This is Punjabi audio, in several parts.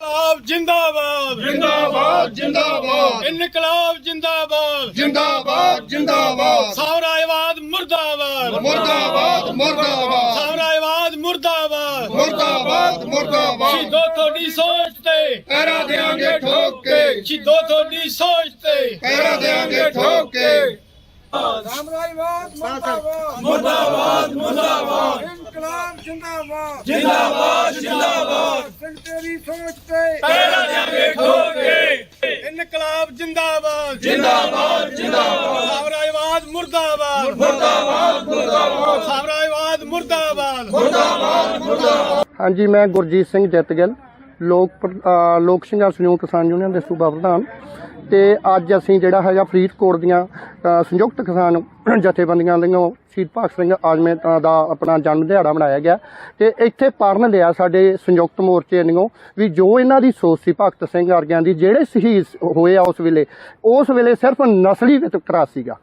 ਇਨਕਲਾਬ ਜਿੰਦਾਬਾਦ। ਜਿੰਦਾਬਾਦ ਜਿੰਦਾਬਾਦ। ਇਨਕਲਾਬ ਜਿੰਦਾਬਾਦ। ਜਿੰਦਾਬਾਦ ਜਿੰਦਾਬਾਦ। ਸਾਮਰਾਜਵਾਦ ਮੁਰਦਾਬਾਦ। ਮੁਰਦਾਬਾਦ ਮੁਰਦਾਬਾਦ। ਸਾਮਰਾਜਵਾਦ ਮੁਰਦਾਬਾਦ। ਮੁਰਦਾਬਾਦ ਮੁਰਦਾਬਾਦ। ਸ਼ਹੀਦੋ ਤੁਹਾਡੀ ਸੋਚ ਤੇ। ਪੈਰਾ ਦੇਾਂਗੇ ਠੋਕ ਕੇ। ਸ਼ਹੀਦੋ ਤੁਹਾਡੀ ਸੋਚ ਤੇ। ਪੈਰਾ ਦੇਾਂਗੇ ਠੋਕ ਕੇ। ਸਾਮਰਾਜਵਾਦ ਮੁਰਦਾਬਾਦ। ਮੁਰਦਾਬਾਦ ਮੁਰਦਾਬਾਦ। ਇਨਕਲਾਬ ਜਿੰਦਾਬਾਦ। ਜਿੰਦਾਬਾਦ ਜਿੰਦਾਬਾਦ। ਸਿੰਘ ਤੇਰੀ ਸੋਚ ਤੇ ਪਹਿਰਾ ਦਿਆਂਗੇ ਠੋਕ ਕੇ। ਇਨਕਲਾਬ ਜਿੰਦਾਬਾਦ। ਜਿੰਦਾਬਾਦ ਜਿੰਦਾਬਾਦ। ਸਾਮਰਾਜਵਾਦ ਮੁਰਦਾਬਾਦ। ਮੁਰਦਾਬਾਦ ਮੁਰਦਾਬਾਦ। ਸਾਮਰਾਜਵਾਦ ਮੁਰਦਾਬਾਦ। ਹਾਂਜੀ ਮੈਂ ਗੁਰਜੀਤ ਸਿੰਘ ਜਿੱਤਗਿੱਲ ਲੋਕ ਪ੍ਰ- ਲੋਕ ਸੰਘਰਸ਼ ਸੰਯੁਕਤ ਕਿਸਾਨ ਯੂਨੀਅਨ ਦੇ ਸੂਬਾ ਪ੍ਰਧਾਨ। ਤੇ ਅੱਜ ਅਸੀਂ ਜਿਹੜਾ ਹੈਗਾ ਫਰੀਦਕੋਟ ਦੀਆਂ ਸੰਯੁਕਤ ਕਿਸਾਨ ਜਥੇਬੰਦੀਆਂ ਵੱਲੋਂ ਸ਼ਹੀਦ ਭਗਤ ਸਿੰਘ ਆਜਮੇ ਦਾ ਆਪਣਾ ਜਨਮ ਦਿਹਾੜਾ ਮਨਾਇਆ ਗਿਆ ਤੇ ਇੱਥੇ ਪੜਨ ਲਿਆ ਸਾਡੇ ਸੰਯੁਕਤ ਮੋਰਚੇ ਵੱਲੋਂ ਵੀ ਜੋ ਇਹਨਾਂ ਦੀ ਸੋਚ ਸੀ ਭਗਤ ਸਿੰਘ ਵਰਗਿਆਂ ਦੀ, ਜਿਹੜੇ ਸ਼ਹੀਦ ਹੋਏ ਆ ਉਸ ਵੇਲੇ ਉਸ ਵੇਲੇ ਸਿਰਫ ਨਸਲੀ ਵਿਤਕਰਾ ਸੀਗਾ।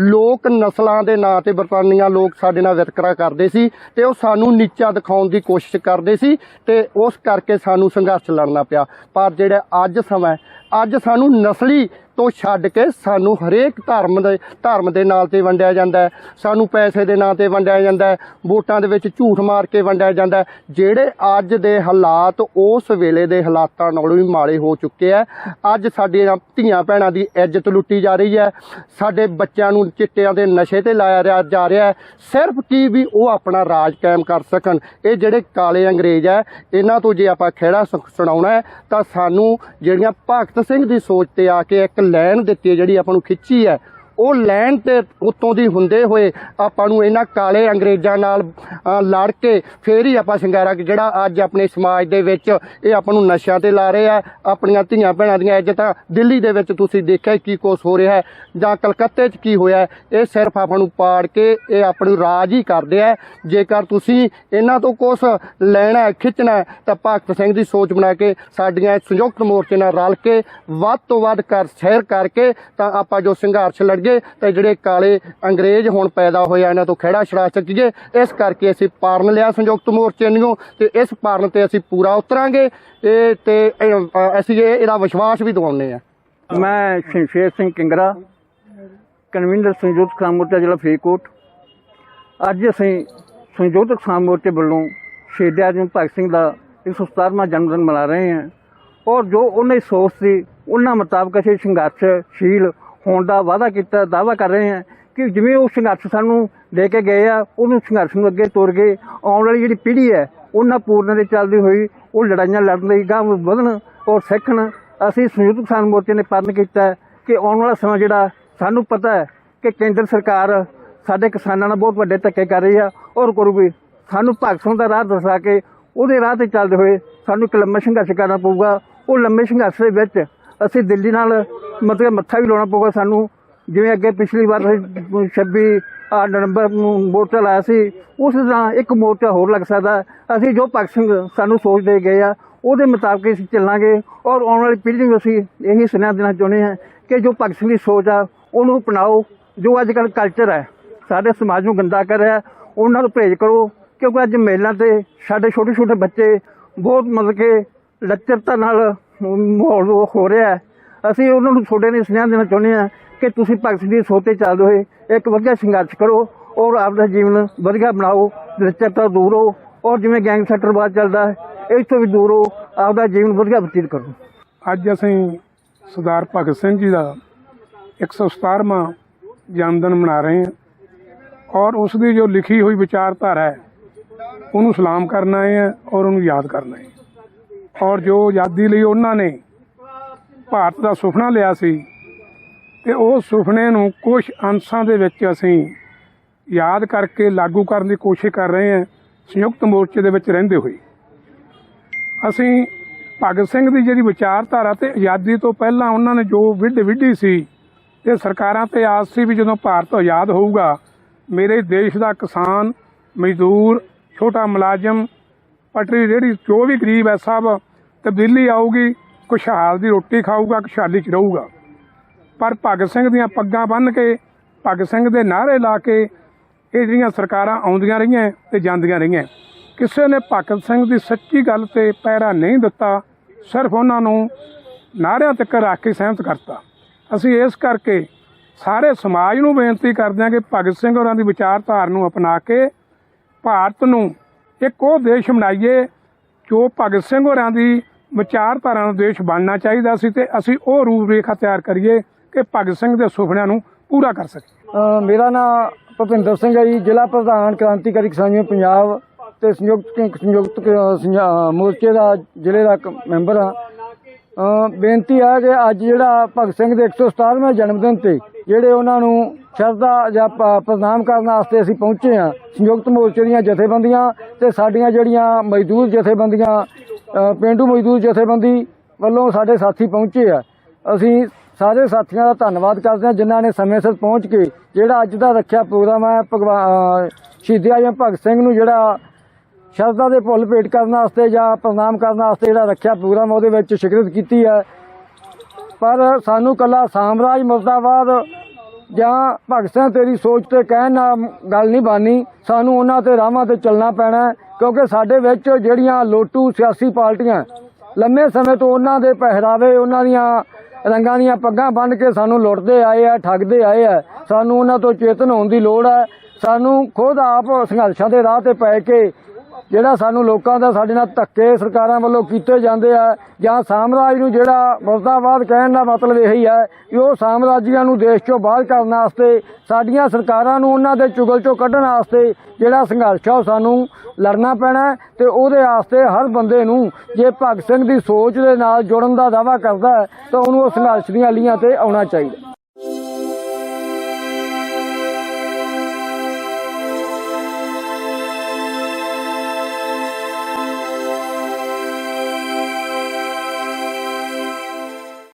ਲੋਕ ਨਸਲਾਂ ਦੇ ਨਾਂ ਤੇ ਬਰਤਾਨੀਆਂ ਲੋਕ ਸਾਡੇ ਨਾਲ ਵਿਤਕਰਾ ਕਰਦੇ ਸੀ ਤੇ ਉਹ ਸਾਨੂੰ ਨੀਚਾ ਦਿਖਾਉਣ ਦੀ ਕੋਸ਼ਿਸ਼ ਕਰਦੇ ਸੀ ਤੇ ਉਸ ਕਰਕੇ ਸਾਨੂੰ ਸੰਘਰਸ਼ ਲੜਨਾ ਪਿਆ। ਪਰ ਜਿਹੜਾ ਅੱਜ ਸਮਾਂ ਅੱਜ ਸਾਨੂੰ ਨਸਲੀ ਤੋਂ ਛੱਡ ਕੇ ਸਾਨੂੰ ਹਰੇਕ ਧਰਮ ਦੇ ਧਰਮ ਦੇ ਨਾਂ ਤੇ ਵੰਡਿਆ ਜਾਂਦਾ ਸਾਨੂੰ ਪੈਸੇ ਦੇ ਨਾਂ ਤੇ ਵੰਡਿਆ ਜਾਂਦਾ ਵੋਟਾਂ ਦੇ ਵਿੱਚ ਝੂਠ ਮਾਰ ਕੇ ਵੰਡਿਆ ਜਾਂਦਾ ਜਿਹੜੇ ਅੱਜ ਦੇ ਹਾਲਾਤ ਉਸ ਵੇਲੇ ਦੇ ਹਾਲਾਤਾਂ ਨਾਲੋਂ ਵੀ ਮਾੜੇ ਹੋ ਚੁੱਕੇ ਆ ਅੱਜ ਸਾਡੀਆਂ ਧੀਆਂ ਭੈਣਾਂ ਦੀ ਇੱਜ਼ਤ ਲੁੱਟੀ ਜਾ ਰਹੀ ਹੈ। ਸਾਡੇ ਬੱਚਿਆਂ ਨੂੰ ਚਿੱਟਿਆਂ ਦੇ ਨਸ਼ੇ ਤੇ ਲਾਇਆ ਜਾ ਰਿਹਾ ਸਿਰਫ ਕੀ ਵੀ ਉਹ ਆਪਣਾ ਰਾਜ ਕਾਇਮ ਕਰ ਸਕਣ। ਇਹ ਜਿਹੜੇ ਕਾਲੇ ਅੰਗਰੇਜ਼ ਹੈ, ਇਹਨਾਂ ਤੋਂ ਜੇ ਆਪਾਂ ਖਹਿੜਾ ਸੁ- ਸੁਣਾਉਣਾ ਤਾਂ ਸਾਨੂੰ ਜਿਹੜੀਆਂ ਭਗਤ ਸਿੰਘ ਦੀ ਸੋਚ ਤੇ ਆ ਕੇ ਇੱਕ ਲਾਈਨ ਦਿੱਤੀ ਹੈ ਜਿਹੜੀ ਆਪਾਂ ਨੂੰ ਖਿੱਚੀ ਹੈ। ਉਹ ਲੈਣ ਤੇ ਉਤੋਂ ਦੀ ਹੁੰਦੇ ਹੋਏ ਆਪਾਂ ਨੂੰ ਇਹਨਾਂ ਕਾਲੇ ਅੰਗਰੇਜ਼ਾਂ ਨਾਲ ਲੜ ਕੇ ਫੇਰ ਹੀ ਆਪਾਂ ਸ਼ਿੰਗਾਰਾ ਜਿਹੜਾ ਅੱਜ ਆਪਣੇ ਸਮਾਜ ਦੇ ਵਿੱਚ ਇਹ ਆਪਾਂ ਨੂੰ ਨਸ਼ਿਆਂ ਤੇ ਲਾ ਰਹੇ ਆ ਆਪਣੀਆਂ ਧੀਆਂ ਭੈਣਾਂ ਦੀਆਂ ਇੱਜ਼ਤਾਂ ਦਿੱਲੀ ਦੇ ਵਿੱਚ ਤੁਸੀਂ ਦੇਖਿਆ ਕੀ ਕੁਛ ਹੋ ਰਿਹਾ ਹੈ ਜਾਂ ਕਲਕੱਤੇ 'ਚ ਕੀ ਹੋਇਆ ਇਹ ਸਿਰਫ ਆਪਾਂ ਨੂੰ ਪਾੜ ਕੇ ਇਹ ਆਪਣੀ ਰਾਜ ਹੀ ਕਰਦੇ ਆ ਜੇਕਰ ਤੁਸੀਂ ਇਹਨਾਂ ਤੋਂ ਕੁਛ ਲੈਣਾ ਖਿੱਚਣਾ ਤਾਂ ਭਗਤ ਸਿੰਘ ਦੀ ਸੋਚ ਬਣਾ ਕੇ ਸਾਡੀਆਂ ਸੰਯੁਕਤ ਮੋਰਚੇ ਨਾਲ ਰਲ ਕੇ ਵੱਧ ਤੋਂ ਵੱਧ ਕਰ, ਸ਼ਹਿਰ ਕਰਕੇ ਤਾਂ ਆਪਾਂ ਜੋ ਸੰਘਰਸ਼ ਲੜੀਏ ਤੇ ਜਿਹੜੇ ਕਾਲੇ ਅੰਗਰੇਜ਼ ਹੁਣ ਪੈਦਾ ਹੋਏ ਆ, ਇਹਨਾਂ ਤੋਂ ਖਹਿੜਾ ਛੜਾ ਸਕੀਏ। ਇਸ ਕਰਕੇ ਅਸੀਂ ਪਾਰਨ ਲਿਆ ਸੰਯੁਕਤ ਮੋਰਚੇ ਨੂੰ, ਤੇ ਇਸ ਪਾਰਨ ਤੇ ਅਸੀਂ ਪੂਰਾ ਉਤਰਾਂਗੇ। ਇਹ ਤੇ ਅਸੀਂ ਇਹ, ਇਹਦਾ ਵਿਸ਼ਵਾਸ ਵੀ ਦਿਵਾਉਂਦੇ ਆ। ਮੈਂ ਸ਼ਮਸ਼ੇਰ ਸਿੰਘ ਕਿੰਗਰਾ ਕਨਵੀਨਰ ਸੰਯੁਕਤ ਕਿਸਾਨ ਮੋਰਚਾ, ਜ਼ਿਲ੍ਹਾ ਫਰੀਦਕੋਟ। ਅੱਜ ਅਸੀਂ ਸੰਯੁਕਤ ਕਿਸਾਨ ਮੋਰਚੇ ਵੱਲੋਂ ਸ਼ਹੀਦ ਆਜਮ ਭਗਤ ਸਿੰਘ ਦਾ 117ਵਾਂ ਜਨਮ ਦਿਨ ਮਨਾ ਰਹੇ ਹਾਂ। ਔਰ ਜੋ ਉਹਨਾਂ ਦੀ ਸੋਚ ਸੀ, ਉਹਨਾਂ ਮੁਤਾਬਕ ਅਸੀਂ ਸੰਘਰਸ਼ਸ਼ੀਲ ਹੋਣ ਦਾ ਵਾਅਦਾ ਕੀਤਾ, ਦਾਅਵਾ ਕਰ ਰਹੇ ਹਾਂ ਕਿ ਜਿਵੇਂ ਉਹ ਸੰਘਰਸ਼ ਸਾਨੂੰ ਲੈ ਕੇ ਗਏ ਆ ਉਹਨੂੰ ਸੰਘਰਸ਼ ਨੂੰ ਅੱਗੇ ਤੋਰ ਕੇ ਆਉਣ ਵਾਲੀ ਜਿਹੜੀ ਪੀੜ੍ਹੀ ਹੈ, ਉਹਨਾਂ ਪੂਰਨ ਦੇ ਚੱਲਦੀ ਹੋਈ ਉਹ ਲੜਾਈਆਂ ਲੜਨ ਲਈ ਗਾਂਹ ਵਧਣ ਔਰ ਸਿੱਖਣ। ਅਸੀਂ ਸੰਯੁਕਤ ਕਿਸਾਨ ਮੋਰਚੇ ਨੇ ਪਰਨ ਕੀਤਾ ਕਿ ਆਉਣ ਵਾਲਾ ਸਮਾਂ ਜਿਹੜਾ ਸਾਨੂੰ ਪਤਾ ਹੈ ਕਿ ਕੇਂਦਰ ਸਰਕਾਰ ਸਾਡੇ ਕਿਸਾਨਾਂ ਨਾਲ ਬਹੁਤ ਵੱਡੇ ਧੱਕੇ ਕਰ ਰਹੀ ਆ ਔਰ ਕਰੂਗੀ ਸਾਨੂੰ ਭਗਤ ਸਿੰਘ ਦਾ ਰਾਹ ਦਰਸਾ ਕੇ ਉਹਦੇ ਰਾਹ ਤੇ ਚੱਲਦੇ ਹੋਏ ਸਾਨੂੰ ਇੱਕ ਲੰਮਾ ਸੰਘਰਸ਼ ਕਰਨਾ ਪਊਗਾ। ਉਹ ਲੰਮੇ ਸੰਘਰਸ਼ ਦੇ ਵਿੱਚ ਅਸੀਂ ਦਿੱਲੀ ਨਾਲ ਮਤਲਬ ਮੱਥਾ ਵੀ ਲਾਉਣਾ ਪਊਗਾ ਸਾਨੂੰ। ਜਿਵੇਂ ਅੱਗੇ ਪਿਛਲੀ ਵਾਰ ਅਸੀਂ 26 ਆਹ ਨਵੰਬਰ ਨੂੰ ਮੋਰਚਾ ਲਾਇਆ ਸੀ, ਉਸ ਤਰ੍ਹਾਂ ਇੱਕ ਮੋਰਚਾ ਹੋਰ ਲੱਗ ਸਕਦਾ। ਅਸੀਂ ਜੋ ਭਗਤ ਸਿੰਘ ਸਾਨੂੰ ਸੋਚ ਦੇ ਗਏ ਆ, ਉਹਦੇ ਮੁਤਾਬਕ ਅਸੀਂ ਚੱਲਾਂਗੇ। ਔਰ ਆਉਣ ਵਾਲੀ ਪੀੜ੍ਹੀ ਨੂੰ ਅਸੀਂ ਇਹੀ ਸੁਨੇਹਾ ਦੇਣਾ ਚਾਹੁੰਦੇ ਹਾਂ ਕਿ ਜੋ ਭਗਤ ਸਿੰਘ ਦੀ ਸੋਚ ਆ, ਉਹਨੂੰ ਅਪਣਾਓ। ਜੋ ਅੱਜ ਕੱਲ੍ਹ ਕਲਚਰ ਹੈ ਸਾਡੇ ਸਮਾਜ ਨੂੰ ਗੰਦਾ ਕਰ ਰਿਹਾ, ਉਹਨਾਂ ਨੂੰ ਭੇਜ ਕਰੋ। ਕਿਉਂਕਿ ਅੱਜ ਮੇਲਾਂ ਤੇ ਸਾਡੇ ਛੋਟੇ ਛੋਟੇ ਬੱਚੇ ਬਹੁਤ ਮਤਲਬ ਕਿ ਲੱਚਰਤਾ ਨਾਲ ਮਾਹੌਲ ਹੋ ਰਿਹਾ ਹੈ। ਅਸੀਂ ਉਹਨਾਂ ਨੂੰ ਤੁਹਾਡੇ ਨੇ ਸੁਨੇਹਾ ਦੇਣਾ ਚਾਹੁੰਦੇ ਹਾਂ ਕਿ ਤੁਸੀਂ ਭਗਤ ਸਿੰਘ ਦੀ ਸੋਚ ਤੇ ਚੱਲਦੇ ਹੋਏ ਇੱਕ ਵਧੀਆ ਸੰਘਰਸ਼ ਕਰੋ ਔਰ ਆਪਦਾ ਜੀਵਨ ਵਧੀਆ ਬਣਾਓ ਲੱਚਰਤਾ ਦੂਰ ਹੋ ਔਰ ਜਿਵੇਂ ਗੈਂਗਸਟਰਵਾਦ ਚੱਲਦਾ ਹੈ ਇਸ ਤੋਂ ਵੀ ਦੂਰ ਹੋ ਆਪਦਾ ਜੀਵਨ ਵਧੀਆ ਬਤੀਤ ਕਰੋ। ਅੱਜ ਅਸੀਂ ਸਰਦਾਰ ਭਗਤ ਸਿੰਘ ਜੀ ਦਾ 117ਵਾਂ ਜਨਮ ਦਿਨ ਮਨਾ ਰਹੇ ਹਾਂ ਔਰ ਉਸ ਦੀ ਜੋ ਲਿਖੀ ਹੋਈ ਵਿਚਾਰਧਾਰਾ ਹੈ, ਉਹਨੂੰ ਸਲਾਮ ਕਰਨਾ ਹੈ ਔਰ ਉਹਨੂੰ ਯਾਦ ਕਰਨਾ ਹੈ। ਔਰ ਜੋ ਆਜ਼ਾਦੀ ਲਈ ਉਹਨਾਂ ਨੇ ਭਾਰਤ ਦਾ ਸੁਪਨਾ ਲਿਆ ਸੀ ਤੇ ਉਹ ਸੁਪਨੇ ਨੂੰ ਕੁਝ ਅੰਸ਼ਾਂ ਦੇ ਵਿੱਚ ਅਸੀਂ ਯਾਦ ਕਰਕੇ ਲਾਗੂ ਕਰਨ ਦੀ ਕੋਸ਼ਿਸ਼ ਕਰ ਰਹੇ ਹਾਂ, ਸੰਯੁਕਤ ਮੋਰਚੇ ਦੇ ਵਿੱਚ ਰਹਿੰਦੇ ਹੋਏ। ਅਸੀਂ ਭਗਤ ਸਿੰਘ ਦੀ ਜਿਹੜੀ ਵਿਚਾਰਧਾਰਾ ਤੇ ਆਜ਼ਾਦੀ ਤੋਂ ਪਹਿਲਾਂ ਉਹਨਾਂ ਨੇ ਜੋ ਵਿੱਢ ਵਿੱਢੀ ਸੀ ਤੇ ਸਰਕਾਰਾਂ ਤੇ ਆਸ ਸੀ ਵੀ ਜਦੋਂ ਭਾਰਤ ਆਜ਼ਾਦ ਹੋਊਗਾ, ਮੇਰੇ ਦੇਸ਼ ਦਾ ਕਿਸਾਨ, ਮਜ਼ਦੂਰ, ਛੋਟਾ ਮੁਲਾਜ਼ਮ, ਪਟਰੀ ਜਿਹੜੀ ਜੋ ਵੀ ਗਰੀਬ ਹੈ ਸਭ ਤਬਦੀਲੀ ਆਊਗੀ। ਖੁਸ਼ਹਾਲ ਦੀ ਰੋਟੀ ਖਾਊਗਾ ਖੁਸ਼ਹਾਲੀ 'ਚ ਰਹੂਗਾ। ਪਰ ਭਗਤ ਸਿੰਘ ਦੀਆਂ ਪੱਗਾਂ ਬੰਨ੍ਹ ਕੇ, ਭਗਤ ਸਿੰਘ ਦੇ ਨਾਅਰੇ ਲਾ ਕੇ ਇਹ ਜਿਹੜੀਆਂ ਸਰਕਾਰਾਂ ਆਉਂਦੀਆਂ ਰਹੀਆਂ ਤੇ ਜਾਂਦੀਆਂ ਰਹੀਆਂ। ਕਿਸੇ ਨੇ ਭਗਤ ਸਿੰਘ ਦੀ ਸੱਚੀ ਗੱਲ ਤੇ ਪਹਿਰਾ ਨਹੀਂ ਦਿੱਤਾ, ਸਿਰਫ ਉਹਨਾਂ ਨੂੰ ਨਾਅਰਿਆਂ ਤੱਕ ਰੱਖ ਕੇ ਸਹਿਮਤ ਕਰਤਾ। ਅਸੀਂ ਇਸ ਕਰਕੇ ਸਾਰੇ ਸਮਾਜ ਨੂੰ ਬੇਨਤੀ ਕਰਦੇ ਹਾਂ ਕਿ ਭਗਤ ਸਿੰਘ ਹੋਰਾਂ ਦੀ ਵਿਚਾਰਧਾਰਾ ਨੂੰ ਅਪਣਾ ਕੇ ਭਾਰਤ ਨੂੰ ਇੱਕ ਉਹ ਦੇਸ਼ ਬਣਾਈਏ ਜੋ ਭਗਤ ਸਿੰਘ ਹੋਰਾਂ ਦੀ ਵਿਚਾਰਧਾਰਾ ਦਾ ਦੇਸ਼ ਬਣਨਾ ਚਾਹੀਦਾ ਸੀ ਤੇ ਅਸੀਂ ਉਹ ਰੂਪ ਰੇਖਾ ਤਿਆਰ ਕਰੀਏ ਕਿ ਭਗਤ ਸਿੰਘ ਦੇ ਸੁਪਨਿਆਂ ਨੂੰ ਪੂਰਾ ਕਰ ਸਕੀਏ। ਮੇਰਾ ਨਾਮ ਭੁਪਿੰਦਰ ਸਿੰਘ ਹੈ ਜੀ, ਜ਼ਿਲ੍ਹਾ ਪ੍ਰਧਾਨ ਕ੍ਰਾਂਤੀਕਾਰੀ ਕਿਸਾਨ ਯੂਨੀਅਨ ਪੰਜਾਬ ਤੇ ਸੰਯੁਕਤ ਸੰਯੁਕਤ ਮੋਰਚੇ ਦਾ ਜ਼ਿਲ੍ਹੇ ਦਾ ਕ- ਮੈਂਬਰ ਹਾਂ। ਬੇਨਤੀ ਆ ਕਿ ਅੱਜ ਜਿਹੜਾ ਭਗਤ ਸਿੰਘ ਦੇ 117ਵੇਂ ਜਨਮ ਦਿਨ ਤੇ ਜਿਹੜੇ ਉਹਨਾਂ ਨੂੰ ਸ਼ਰਧਾ ਜਾਂ ਪ੍ਰਣਾਮ ਕਰਨ ਵਾਸਤੇ ਅਸੀਂ ਪਹੁੰਚੇ ਹਾਂ, ਸੰਯੁਕਤ ਮੋਰਚੇ ਦੀਆਂ ਜਥੇਬੰਦੀਆਂ ਤੇ ਸਾਡੀਆਂ ਜਿਹੜੀਆਂ ਮਜ਼ਦੂਰ ਜਥੇਬੰਦੀਆਂ ਪਿੰਡੂ ਮਜ਼ਦੂਰ ਜਥੇਬੰਦੀ ਵੱਲੋਂ ਸਾਡੇ ਸਾਥੀ ਪਹੁੰਚੇ ਆ। ਅਸੀਂ ਸਾਰੇ ਸਾਥੀਆਂ ਦਾ ਧੰਨਵਾਦ ਕਰਦੇ ਹਾਂ ਜਿਨ੍ਹਾਂ ਨੇ ਸਮੇਂ ਸਿਰ ਪਹੁੰਚ ਕੇ ਜਿਹੜਾ ਅੱਜ ਦਾ ਰੱਖਿਆ ਪ੍ਰੋਗਰਾਮ ਹੈ ਭਗਵਾਨ ਸ਼ਹੀਦੀ ਆਜਮ ਭਗਤ ਸਿੰਘ ਨੂੰ ਜਿਹੜਾ ਸ਼ਰਧਾ ਦੇ ਭੁੱਲ ਭੇਟ ਕਰਨ ਵਾਸਤੇ ਜਾਂ ਪ੍ਰਣਾਮ ਕਰਨ ਵਾਸਤੇ ਜਿਹੜਾ ਰੱਖਿਆ ਪ੍ਰੋਗਰਾਮ ਉਹਦੇ ਵਿੱਚ ਸ਼ਿਕਰਤ ਕੀਤੀ ਹੈ। ਪਰ ਸਾਨੂੰ ਕੱਲਾ ਸਾਮਰਾਜ ਮੁਰਦਾਬਾਦ ਜਾਂ ਭਗਤ ਸਿੰਘ ਤੇਰੀ ਸੋਚ ਤੇ ਕਹਿਣ ਨਾਲ ਗੱਲ ਨਹੀਂ ਬਾਨੀ, ਸਾਨੂੰ ਉਹਨਾਂ ਤੇ ਰਾਹਾਂ ਤੇ ਚੱਲਣਾ ਪੈਣਾ ਕਿਉਂਕਿ ਸਾਡੇ ਵਿੱਚ ਜਿਹੜੀਆਂ ਲੋਟੂ ਸਿਆਸੀ ਪਾਰਟੀਆਂ ਲੰਮੇ ਸਮੇਂ ਤੋਂ ਉਹਨਾਂ ਦੇ ਪਹਿਰਾਵੇ, ਉਹਨਾਂ ਦੀਆਂ ਰੰਗਾਂ ਦੀਆਂ ਪੱਗਾਂ ਬੰਨ੍ਹ ਕੇ ਸਾਨੂੰ ਲੁੱਟਦੇ ਆਏ ਆ ਠੱਗਦੇ ਆਏ ਆ ਸਾਨੂੰ ਉਹਨਾਂ ਤੋਂ ਚੇਤਨ ਹੋਣ ਦੀ ਲੋੜ ਹੈ, ਸਾਨੂੰ ਖੁਦ ਆਪ ਸੰਘਰਸ਼ਾਂ ਦੇ ਰਾਹ ਤੇ ਪੈ ਕੇ ਜਿਹੜਾ ਸਾਨੂੰ ਲੋਕਾਂ ਦਾ ਸਾਡੇ ਨਾਲ ਧੱਕੇ ਸਰਕਾਰਾਂ ਵੱਲੋਂ ਕੀਤੇ ਜਾਂਦੇ ਆ ਜਾਂ ਸਾਮਰਾਜ ਨੂੰ ਜਿਹੜਾ ਮੁਰਦਾਬਾਦ ਕਹਿਣ ਦਾ ਮਤਲਬ ਇਹੀ ਹੈ ਕਿ ਉਹ ਸਾਮਰਾਜੀਆਂ ਨੂੰ ਦੇਸ਼ ਚੋਂ ਬਾਹਰ ਕਰਨ ਵਾਸਤੇ, ਸਾਡੀਆਂ ਸਰਕਾਰਾਂ ਨੂੰ ਉਹਨਾਂ ਦੇ ਚੁਗਲ ਚੋਂ ਕੱਢਣ ਵਾਸਤੇ ਜਿਹੜਾ ਸੰਘਰਸ਼ ਆ ਉਹ ਸਾਨੂੰ ਲੜਨਾ ਪੈਣਾ ਹੈ ਤੇ ਉਹਦੇ ਵਾਸਤੇ ਹਰ ਬੰਦੇ ਨੂੰ ਜੇ ਭਗਤ ਸਿੰਘ ਦੀ ਸੋਚ ਦੇ ਨਾਲ ਜੁੜਨ ਦਾ ਦਾਅਵਾ ਕਰਦਾ ਤਾਂ ਉਹਨੂੰ ਉਹ ਸੰਘਰਸ਼ ਦੀਆਂ ਲੀਹਾਂ ਤੇ ਆਉਣਾ ਚਾਹੀਦਾ।